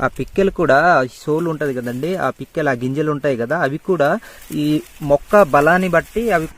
ఆ పిక్కలు కూడా సోలు ఉంటుంది కదండి ఆ పిక్కలు ఆ గింజలు ఉంటాయి కదా అవి కూడా ఈ మొక్క బలాన్ని బట్టి అవి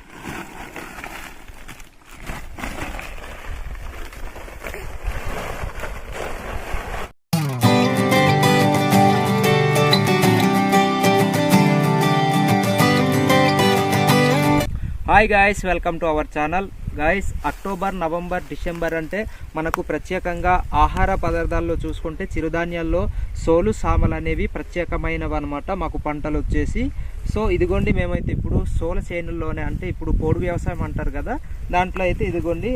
hi guys welcome to our channel guys October November December అంటే మనకు ప్రత్యేకంగా ఆహార పదార్థాల్లో చూసుకుంటే చిరుధాన్యాల్లో సోలు సామలు అనేవి ప్రత్యేకమైనవి అనమాట మాకు పంటలు వచ్చేసి. సో ఇదిగోండి మేమైతే ఇప్పుడు సోల చేనుల్లోనే అంటే ఇప్పుడు పోడు వ్యవసాయం అంటారు కదా. దాంట్లో అయితే ఇదిగోండి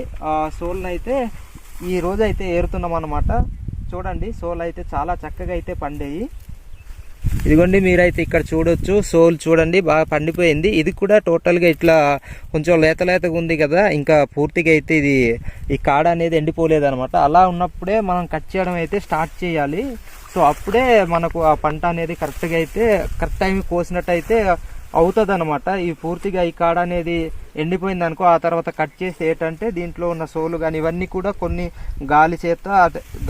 సోలను అయితే ఈ రోజు అయితే ఏరుతున్నాం అనమాట చూడండి సోలు అయితే చాలా చక్కగా అయితే పండేయి. ఇదిగోండి మీరైతే ఇక్కడ చూడొచ్చు. సోల్ చూడండి బాగా పండిపోయింది. ఇది కూడా టోటల్గా ఇట్లా కొంచెం లేత లేతగా ఉంది కదా. ఇంకా పూర్తిగా అయితే ఇది ఈ కాడ అనేది ఎండిపోలేదు అనమాట అలా ఉన్నప్పుడే మనం కట్ చేయడం అయితే స్టార్ట్ చేయాలి. సో అప్పుడే మనకు ఆ పంట అనేది కరెక్ట్గా అయితే కరెక్ట్ టైం కోసినట్టయితే అవుతుంది అనమాట ఈ పూర్తిగా ఈ కాడ అనేది ఎండిపోయింది అనుకో ఆ తర్వాత కట్ చేసి ఏంటంటే దీంట్లో ఉన్న సోలు కానీ ఇవన్నీ కూడా కొన్ని గాలి చేత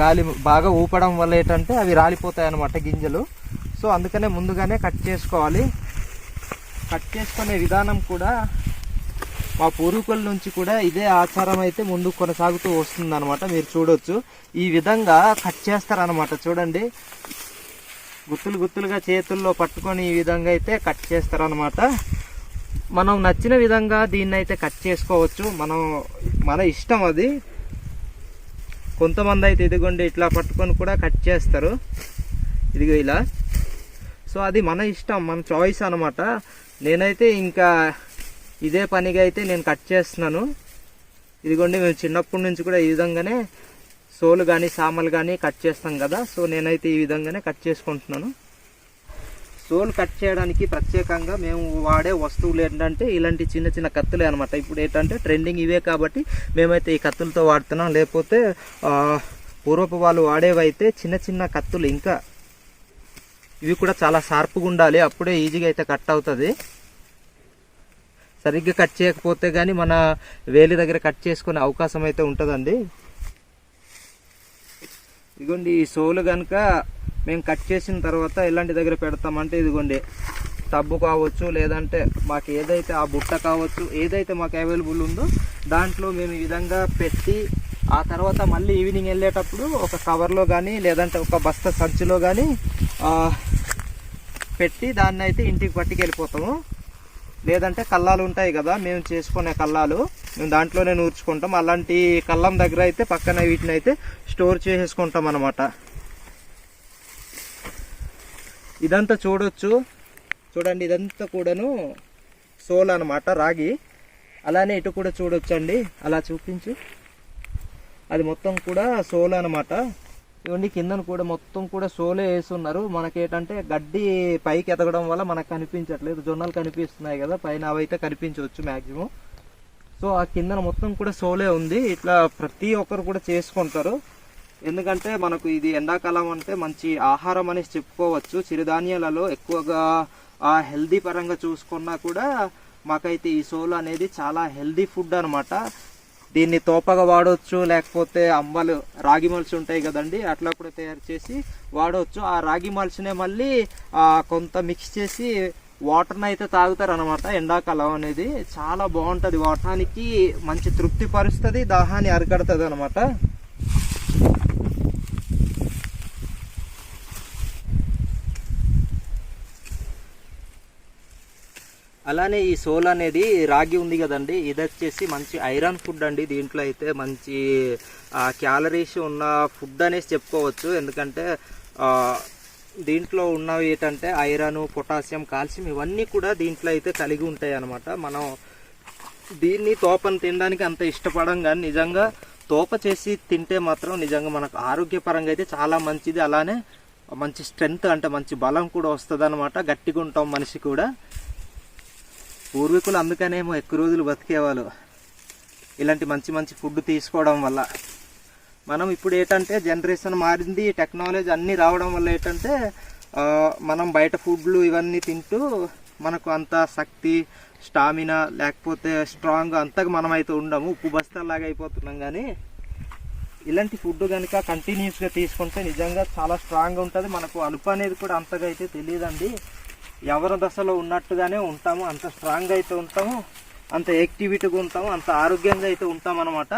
గాలి బాగా ఊపడం వల్ల ఏంటంటే అవి రాలిపోతాయి అనమాట గింజలు. సో అందుకనే ముందుగానే కట్ చేసుకోవాలి. కట్ చేసుకునే విధానం కూడా మా పూర్వీకుల నుంచి కూడా ఇదే ఆచారం అయితే ముందు కొనసాగుతూ వస్తుందన్నమాట. మీరు చూడొచ్చు. ఈ విధంగా కట్ చేస్తారనమాట చూడండి. గుత్తులు గుత్తులుగా చేతుల్లో పట్టుకొని ఈ విధంగా అయితే కట్ చేస్తారనమాట మనం నచ్చిన విధంగా దీన్ని అయితే కట్ చేసుకోవచ్చు. మనం మన ఇష్టం అది. కొంతమంది అయితే ఇదిగోండి ఇట్లా పట్టుకొని కూడా కట్ చేస్తారు. ఇదిగో ఇలా. సో అది మన ఇష్టం మన చాయిస్ అనమాట నేనైతే ఇంకా ఇదే పనిగా అయితే నేను కట్ చేస్తున్నాను. ఇదిగోండి మేము చిన్నప్పటి నుంచి కూడా ఈ విధంగానే సోలు కానీ సామలు కానీ కట్ చేస్తాం కదా. సో నేనైతే ఈ విధంగానే కట్ చేసుకుంటున్నాను. సోలు కట్ చేయడానికి ప్రత్యేకంగా మేము వాడే వస్తువులు ఏంటంటే ఇలాంటి చిన్న చిన్న కత్తులే అనమాట ఇప్పుడు ఏంటంటే ట్రెండింగ్ ఇవే కాబట్టి మేమైతే ఈ కత్తులతో వాడుతున్నాం. లేకపోతే పూర్వపు వాళ్ళు వాడేవైతే చిన్న చిన్న కత్తులు ఇంకా ఇవి కూడా చాలా షార్ప్గా ఉండాలి. అప్పుడే ఈజీగా అయితే కట్ అవుతుంది. సరిగ్గా కట్ చేయకపోతే కానీ మన వేలి దగ్గర కట్ చేసుకునే అవకాశం అయితే ఉంటుందండి. ఇదిగోండి ఈ సోలు కనుక మేము కట్ చేసిన తర్వాత ఎలాంటి దగ్గర పెడతామంటే ఇదిగోండి టబ్బు కావచ్చు లేదంటే మాకు ఏదైతే ఆ బుట్ట కావచ్చు ఏదైతే మాకు అవైలబుల్ ఉందో దాంట్లో మేము ఈ విధంగా పెట్టి ఆ తర్వాత మళ్ళీ ఈవినింగ్ వెళ్ళేటప్పుడు ఒక కవర్లో కానీ లేదంటే ఒక బస్తా సంచిలో కానీ పెట్టి దాన్ని అయితే ఇంటికి పట్టుకెళ్ళిపోతాము. లేదంటే కల్లాలు ఉంటాయి కదా మేము చేసుకునే కల్లాలు మేము దాంట్లోనే నూర్చుకుంటాం. అలాంటి కల్లం దగ్గర అయితే పక్కన వీటిని అయితే స్టోర్ చేసేసుకుంటాం అనమాట ఇదంతా చూడొచ్చు. చూడండి ఇదంతా కూడాను సోల్ అనమాట రాగి. అలానే ఇటు కూడా చూడొచ్చండి. అలా చూపించు. అది మొత్తం కూడా సోల్ అనమాట ఇవన్నీ కిందన కూడా మొత్తం కూడా సోలే వేస్తున్నారు. మనకేంటంటే గడ్డి పైకి ఎదగడం వల్ల మనకు కనిపించట్లేదు. జొన్నలు కనిపిస్తున్నాయి కదా పైన అవైతే కనిపించవచ్చు మ్యాక్సిమం సో ఆ కిందన మొత్తం కూడా సోలే ఉంది. ఇట్లా ప్రతి ఒక్కరు కూడా చేసుకుంటారు. ఎందుకంటే మనకు ఇది ఎండాకాలం అంటే మంచి ఆహారం అనేసి చెప్పుకోవచ్చు. చిరుధాన్యాలలో ఎక్కువగా ఆ హెల్దీ పరంగా చూసుకున్నా కూడా మాకైతే ఈ సోలు అనేది చాలా హెల్దీ ఫుడ్ అనమాట దీన్ని తోపగా వాడవచ్చు లేకపోతే అంబలు రాగి మల్చి ఉంటాయి కదండి అట్లా కూడా తయారు చేసి వాడవచ్చు ఆ రాగి మల్చినే మళ్ళీ కొంత మిక్స్ చేసి వాటర్ని అయితే తాగుతారు అనమాట ఎండాకాలం అనేది చాలా బాగుంటుంది. వాటానికి మంచి తృప్తి పరుస్తుంది దాహాన్ని అరికడుతుంది అనమాట అలానే ఈ సోల్ అనేది రాగి ఉంది కదండి. ఇది వచ్చేసి మంచి ఐరన్ ఫుడ్ అండి. దీంట్లో అయితే మంచి క్యాలరీస్ ఉన్న ఫుడ్ అనేసి చెప్పుకోవచ్చు. ఎందుకంటే దీంట్లో ఉన్నవి ఏంటంటే ఐరన్ పొటాషియం కాల్షియం ఇవన్నీ కూడా దీంట్లో అయితే కలిగి ఉంటాయి అన్నమాట మనం దీన్ని తోపను తినడానికి అంత ఇష్టపడం కానీ నిజంగా తోప చేసి తింటే మాత్రం నిజంగా మనకు ఆరోగ్యపరంగా అయితే చాలా మంచిది. అలానే మంచి స్ట్రెంగ్త్ అంటే మంచి బలం కూడా వస్తుంది అనమాట గట్టిగా ఉంటాం మనిషి కూడా. పూర్వీకులు అందుకనేమో ఎక్కువ రోజులు బతికేవాళ్ళు. ఇలాంటి మంచి మంచి ఫుడ్ తీసుకోవడం వల్ల. మనం ఇప్పుడు ఏంటంటే జనరేషన్ మారింది టెక్నాలజీ అన్నీ రావడం వల్ల ఏంటంటే మనం బయట ఫుడ్లు ఇవన్నీ తింటూ మనకు అంత శక్తి స్టామినా లేకపోతే స్ట్రాంగ్ అంతగా మనం అయితే ఉండము. ఉప్పు బస్తాలాగా అయిపోతున్నాం కానీ ఇలాంటి ఫుడ్ కనుక కంటిన్యూస్గా తీసుకుంటే నిజంగా చాలా స్ట్రాంగ్ ఉంటుంది. మనకు అలుపు అనేది కూడా అంతగా అయితే తెలియదండి. ఎవరి దశలో ఉన్నట్టుగానే ఉంటాము అంత స్ట్రాంగ్ అయితే ఉంటాము అంత యాక్టివిటీగా ఉంటాము అంత ఆరోగ్యంగా అయితే ఉంటాం అనమాట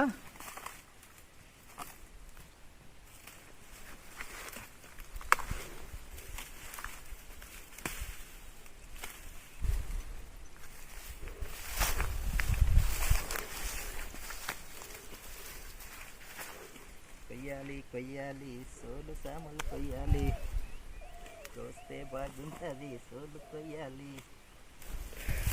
కొయ్యాలి కొయ్యాలి సోలు సామలు కొయ్యాలి. చూస్తే బాగుంటుంది. సోలు కొయ్యాలి.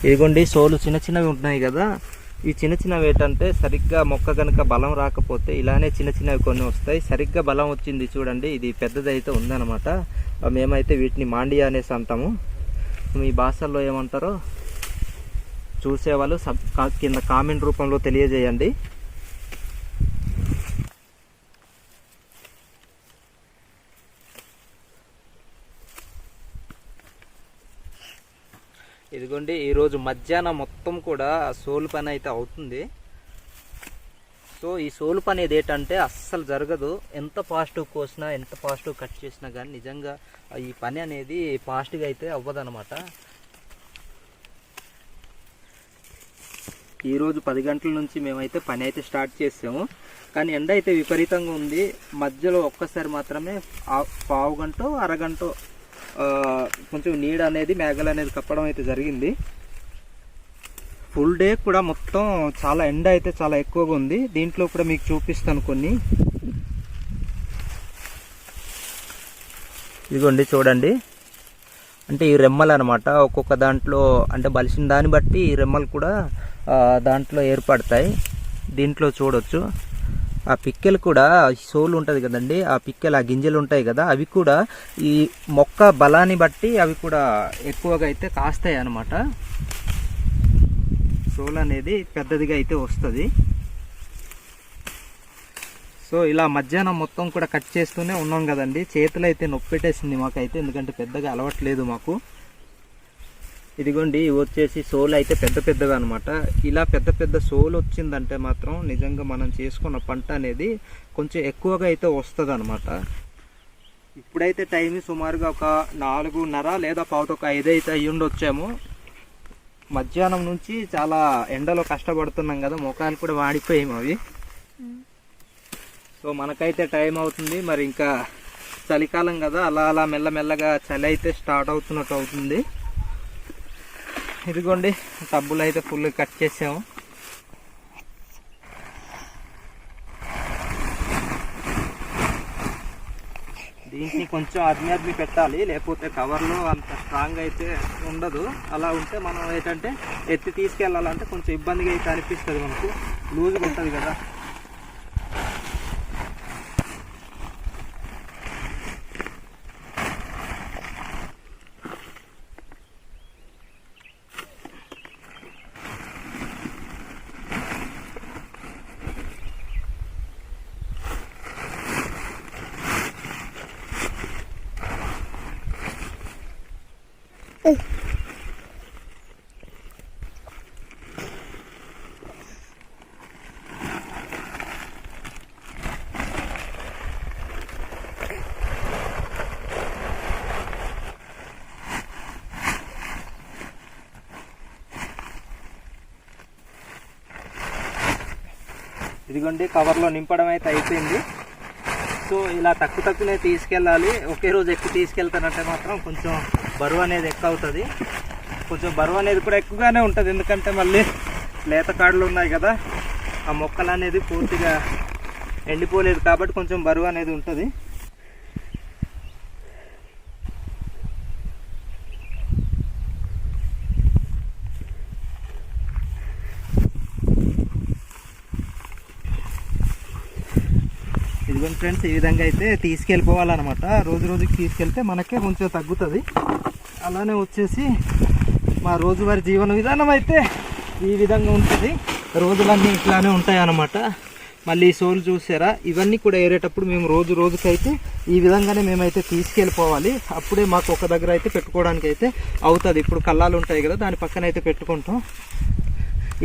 ఇదిగోండి సోలు చిన్న చిన్నవి ఉంటున్నాయి కదా. ఈ చిన్న చిన్నవి ఏంటంటే సరిగ్గా మొక్క కనుక బలం రాకపోతే ఇలానే చిన్న చిన్నవి కొన్ని వస్తాయి. సరిగ్గా బలం వచ్చింది చూడండి ఇది పెద్దది అయితే ఉందన్నమాట మేమైతే వీటిని మాండియా అనేసి అంటాము. మీ భాషల్లో ఏమంటారో చూసేవాళ్ళు సబ్ కా- కింద కామెంట్ రూపంలో తెలియజేయండి. ఇదిగోండి ఈరోజు మధ్యాహ్నం మొత్తం కూడా సోలు పని అయితే అవుతుంది. సో ఈ సోలు పని ఏది ఏంటంటే అస్సలు జరగదు. ఎంత పాజిటివ్ కోసినా ఎంత పాజిటివ్ కట్ చేసినా కానీ నిజంగా ఈ పని అనేది ఫాస్ట్గా అయితే అవ్వదనమాట ఈరోజు పది గంటల నుంచి మేమైతే పని అయితే స్టార్ట్ చేసాము. కానీ ఎండ అయితే విపరీతంగా ఉంది. మధ్యలో ఒక్కసారి మాత్రమే పావు గంట అరగంట కొంచెం నీడ అనేది మేఘలు అనేది కప్పడం అయితే జరిగింది. ఫుల్ డే కూడా మొత్తం చాలా ఎండ అయితే చాలా ఎక్కువగా ఉంది. దీంట్లో కూడా మీకు చూపిస్తాను కొన్ని. ఇదిగోండి చూడండి. అంటే ఈ రెమ్మలు అనమాట ఒక్కొక్క దాంట్లో అంటే బలిసిన దాన్ని బట్టి ఈ రెమ్మలు కూడా దాంట్లో ఏర్పడతాయి. దీంట్లో చూడొచ్చు. ఆ పిక్కెలు కూడా సోలు ఉంటుంది కదండి ఆ పిక్కెలు ఆ గింజలు ఉంటాయి కదా అవి కూడా ఈ మొక్క బలాన్ని బట్టి అవి కూడా ఎక్కువగా అయితే కాస్తాయి అన్నమాట. సోల్ అనేది పెద్దదిగా అయితే వస్తుంది. సో ఇలా మధ్యాహ్నం మొత్తం కూడా కట్ చేస్తూనే ఉన్నాం కదండి. చేతులు అయితే నొప్పి పెట్టేసింది మాకైతే ఎందుకంటే పెద్దగా అలవట్లేదు మాకు. ఇదిగోండి వచ్చేసి సోల్ అయితే పెద్ద పెద్దగా అనమాట ఇలా పెద్ద పెద్ద సోల్ వచ్చిందంటే మాత్రం నిజంగా మనం చేసుకున్న పంట అనేది కొంచెం ఎక్కువగా అయితే వస్తుంది అనమాట ఇప్పుడైతే టైం సుమారుగా ఒక నాలుగున్నర లేదా పావుతొక ఐదు అయితే అయ్యుండి వచ్చాము మధ్యాహ్నం నుంచి చాలా ఎండలో కష్టపడుతున్నాం కదా ముఖాలు కూడా వాడిపోయాము అవి సో మనకైతే టైం అవుతుంది మరి ఇంకా చలికాలం కదా అలా అలా మెల్లమెల్లగా చలి అయితే స్టార్ట్ అవుతున్నట్టు అవుతుంది. ఇదిగోండి టబ్బులు అయితే ఫుల్ కట్ చేసాము. దీనికి కొంచెం అద్మి అద్మి పెట్టాలి లేకపోతే కవర్లో అంత స్ట్రాంగ్ అయితే ఉండదు. అలా ఉంటే మనం ఏంటంటే ఎత్తి తీసుకెళ్ళాలంటే కొంచెం ఇబ్బందిగా అయితే అనిపిస్తుంది మనకు. లూజ్గా ఉంటుంది కదా. ఇదిగోండి కవర్లో నింపడం అయితే అయిపోయింది. సో ఇలా తక్కువ తక్కువనే తీసుకెళ్ళాలి. ఒకే రోజు ఎక్కువ తీసుకెళ్తానంటే మాత్రం కొంచెం బరువు అనేది ఎక్కువ అవుతుంది కొంచెం బరువు అనేది కూడా ఎక్కువగానే ఉంటుంది. ఎందుకంటే మళ్ళీ లేత కాడలు ఉన్నాయి కదా ఆ మొక్కలు అనేది పూర్తిగా ఎండిపోలేదు కాబట్టి కొంచెం బరువు అనేది ఉంటుంది ఇదిగోండి ఫ్రెండ్స్ ఈ విధంగా అయితే తీసుకెళ్ళిపోవాలన్నమాట. రోజు రోజుకి తీసుకెళ్తే మనకే కొంచెం తగ్గుతుంది. అలానే వచ్చేసి మా రోజువారి జీవన విధానం అయితే ఈ విధంగా ఉంటుంది. రోజులన్నీ ఇట్లానే ఉంటాయన్నమాట. మళ్ళీ ఈ సోలు చూసారా? ఇవన్నీ కూడా ఏరేటప్పుడు మేము రోజు రోజుకైతే ఈ విధంగానే మేమైతే తీసుకెళ్ళిపోవాలి. అప్పుడే మాకు ఒక దగ్గర అయితే పెట్టుకోవడానికి అయితే అవుతుంది. ఇప్పుడు కళ్ళాలు ఉంటాయి కదా దాని పక్కన అయితే పెట్టుకుంటాం.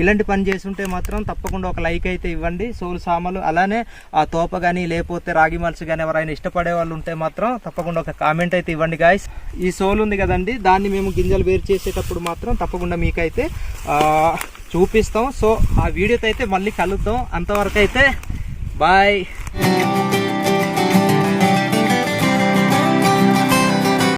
ఇలాంటి పని చేస్తుంటే మాత్రం తప్పకుండా ఒక లైక్ అయితే ఇవ్వండి. సోలు సామలు అలానే ఆ తోప కానీ లేకపోతే రాగి మలుసు కానీ ఎవరైనా ఇష్టపడే వాళ్ళు ఉంటే మాత్రం తప్పకుండా ఒక కామెంట్ అయితే ఇవ్వండి గాయస్ ఈ సోలు ఉంది కదండి దాన్ని మేము గింజలు వేరు చేసేటప్పుడు మాత్రం తప్పకుండా మీకైతే చూపిస్తాం. సో ఆ వీడియోతో అయితే మళ్ళీ కలుద్దాం. అంతవరకు అయితే బాయ్